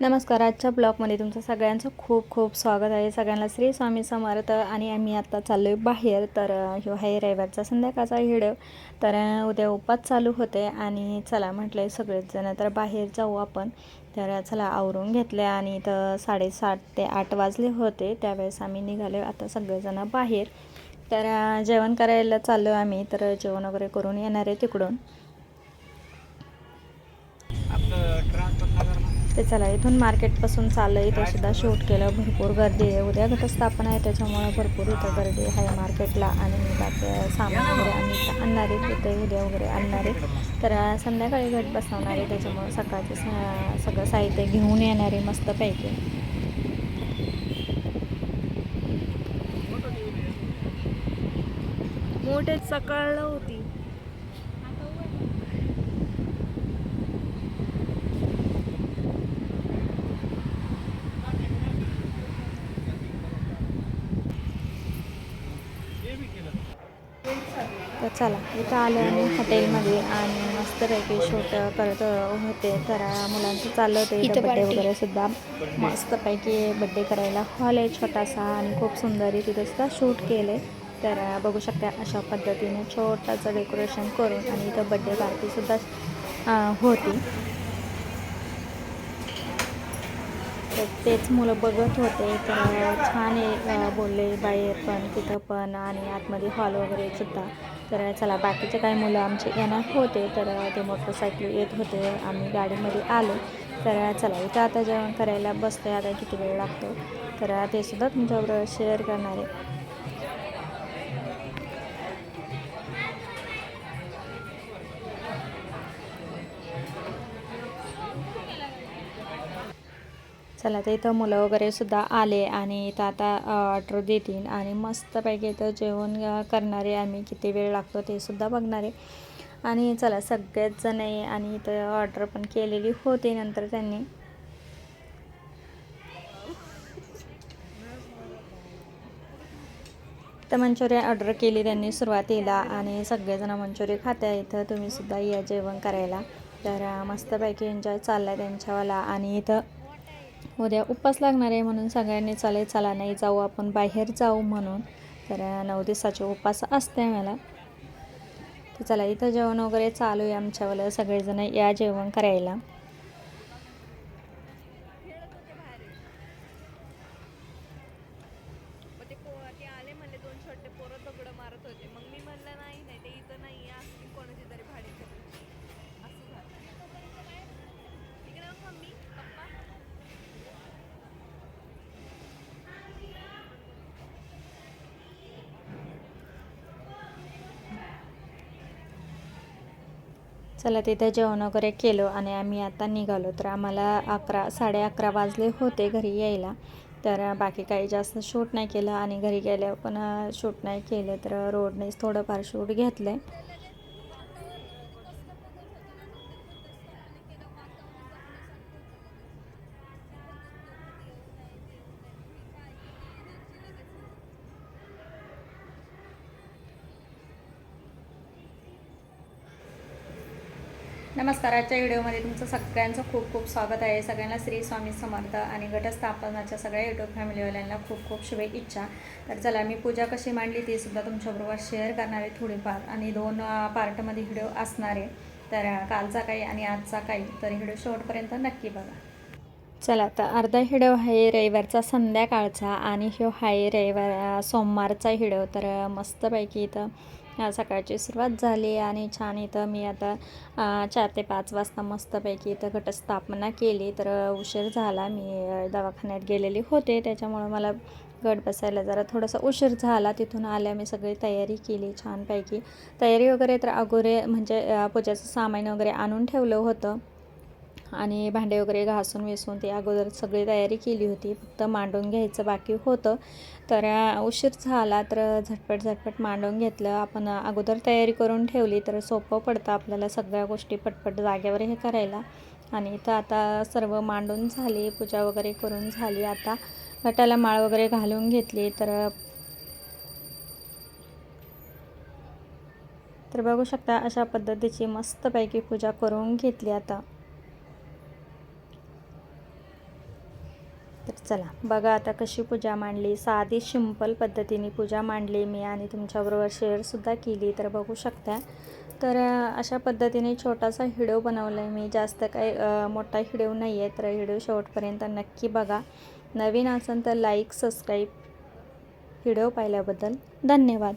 नमस्कार आजच्या ब्लॉगमध्ये तुमचं सगळ्यांचं खूप खूप स्वागत आहे. सगळ्यांना श्री स्वामी समर्थ आणि आम्ही आता चाललो आहे बाहेर. तर ह्यो आहे रविवारचा संध्याकाळचा हिडव तर उद्या उपास चालू होते आणि चला म्हटलं आहे सगळेच जण तर बाहेर जाऊ आपण. तर चला आवरून घेतले आणि तर साडेसात ते आठ वाजले होते. त्यावेळेस आम्ही निघालो आता सगळेजण बाहेर. तर जेवण करायला चाललो आम्ही. तर जेवण वगैरे करून येणार आहे तिकडून. ते चला इथून मार्केटपासून चाललं इथे सुद्धा शूट केलं भरपूर गर्दी आहे. उद्या घटस्थापना आहे त्याच्यामुळे भरपूर इथं गर्दी आहे मार्केटला. आणि बाकी सामान वगैरे आम्ही आणणार आहे तिथे उद्या वगैरे आणणार. आहे तर संध्याकाळी घट बसवणार आहे त्याच्यामुळे सकाळचे सगळं साहित्य घेऊन येणार आहे मस्तपैकी मोठे सकाळला होती. चला इथं आलं आणि हॉटेलमध्ये आणि मस्तपैकी शूट करत होते. तर मुलांचं चाललं होतं इथं बड्डे वगैरे सुद्धा. मस्तपैकी बड्डे करायला हॉल आहे छोटासा आणि खूप सुंदर आहे तिथं सुद्धा शूट केलं तर बघू शकता अशा पद्धतीने छोटाचं डेकोरेशन करून आणि इथं बड्डे पार्टीसुद्धा होती. तर तेच मुलं बघत होते. तर छान बोलले बाहेर पण तिथं पण आणि आतमध्ये हॉल वगैरे सुद्धा. तर चला बाकीचे काही मुलं आमचे येणार होते तर ते मोटरसायकल येत होते. आम्ही गाडीमध्ये आलो. तर चला इथं आता जेवण करायला बसतो आता किती वेळ लागतो? तर ते सुद्धा तुमच्याबरोबर शेअर करणार आहे. चला तर इथं मुलं वगैरे सुद्धा आले आणि इथं आता ऑर्डर देतील. आणि मस्तपैकी इथं जेवण करणारे आम्ही किती वेळ लागतो ते सुद्धा बघणार. आहे आणि चला सगळेच जण आहे आणि इथं ऑर्डर पण केलेली होती नंतर त्यांनी. तर मंचुरियन ऑर्डर केली त्यांनी सुरुवातीला आणि सगळेजण मंचुरी खाते इथं तुम्ही सुद्धा या जेवण करायला. तर मस्तपैकी एन्जॉय चालला आहे त्यांच्यावाला. आणि इथं उद्या उपास लागणार आहे म्हणून सगळ्यांनी चालेल चला नाही जाऊ आपण बाहेर जाऊ म्हणून. तर नऊ दिवसाचे उपास असते मला तर चला इथं जेवण वगैरे चालू आहे आमच्यावाल्या सगळेजण या जेवण करायला मग ते पो ते आले म्हणले दोन छोटे पोरं दगडं मारत होते मग मी म्हणलं नाही नाही ते इथं नाही असतील कोणाची तरी भाडीचे असं झालं इकडे बघ मम्मी पप्पा चला तिथं जेवण वगैरे केलं आणि आम्ही आता निघालो. तर आम्हाला अकरा साडे अकरा वाजले होते घरी यायला. तर बाकी काही जास्त शूट नाही केलं आणि घरी गेल्यावर पण शूट नाही केलं. तर रोडनेच थोडंफार शूट घेतलं आहे नमस्कार आजच्या व्हिडिओमध्ये तुमचं सगळ्यांचं खूप खूप स्वागत आहे. सगळ्यांना श्री स्वामी समर्थ आणि घटस्थापनाच्या सगळ्या युट्यूब फॅमिलीवाल्यांना खूप खूप शुभेच्छा. तर चला मी पूजा कशी मांडली ती सुद्धा तुमच्याबरोबर शेअर करणार आहे थोडीफार. आणि दोन पार्टमध्ये व्हिडिओ असणार आहे. तर कालचा काही आणि आजचा काही तर व्हिडिओ शेवटपर्यंत नक्की बघा. चला तर अर्धा हिडो आहे रविवारचा संध्याकाळचा आणि ह्यो आहे रविवार सोमवारचा हिडो तर मस्तपैकी इथं सकाळची सुरुवात झाली आणि छान इथं मी आता चार ते पाच वाजता मस्तपैकी इथं घटस्थापना केली. तर उशीर झाला. मी दवाखान्यात गेलेली होते. त्याच्यामुळं मला गट बसायला जरा थोडासा उशीर झाला. तिथून आल्या मी सगळी तयारी केली छानपैकी. तयारी वगैरे तर अगोदर म्हणजे पूजाचं सामान वगैरे आणून ठेवलं होतं. आणि भांडे वगैरे घासून विसून ते अगोदर सगळी तयारी केली होती. फक्त मांडून घ्यायचं बाकी होतं. तर उशीर झाला तर झटपट झटपट मांडून घेतलं. आपण अगोदर तयारी करून ठेवली तर सोपं पडतं आपल्याला सगळ्या गोष्टी पटपट जागेवर हे करायला. आणि इथं आता सर्व मांडून झाली पूजा वगैरे करून झाली. आता गटाला माळ वगैरे घालून घेतली. तर तर बघू शकता अशा पद्धतीची मस्तपैकी पूजा करून घेतली आता. चला. बघा आता कशी पूजा मांडली. साधी सिंपल पद्धतीने पूजा मांडली मी आणि तुमच्याबरोबर शेअरसुद्धा केली तर बघू शकता. तर अशा पद्धतीने छोटासा व्हिडिओ बनवला आहे मी. जास्त काही मोठा हिडिओ नाही आहे तर हिडिओ शेवटपर्यंत नक्की बघा. नवीन असेल तर लाईक सबस्क्राईब व्हिडिओ पाहिल्याबद्दल धन्यवाद.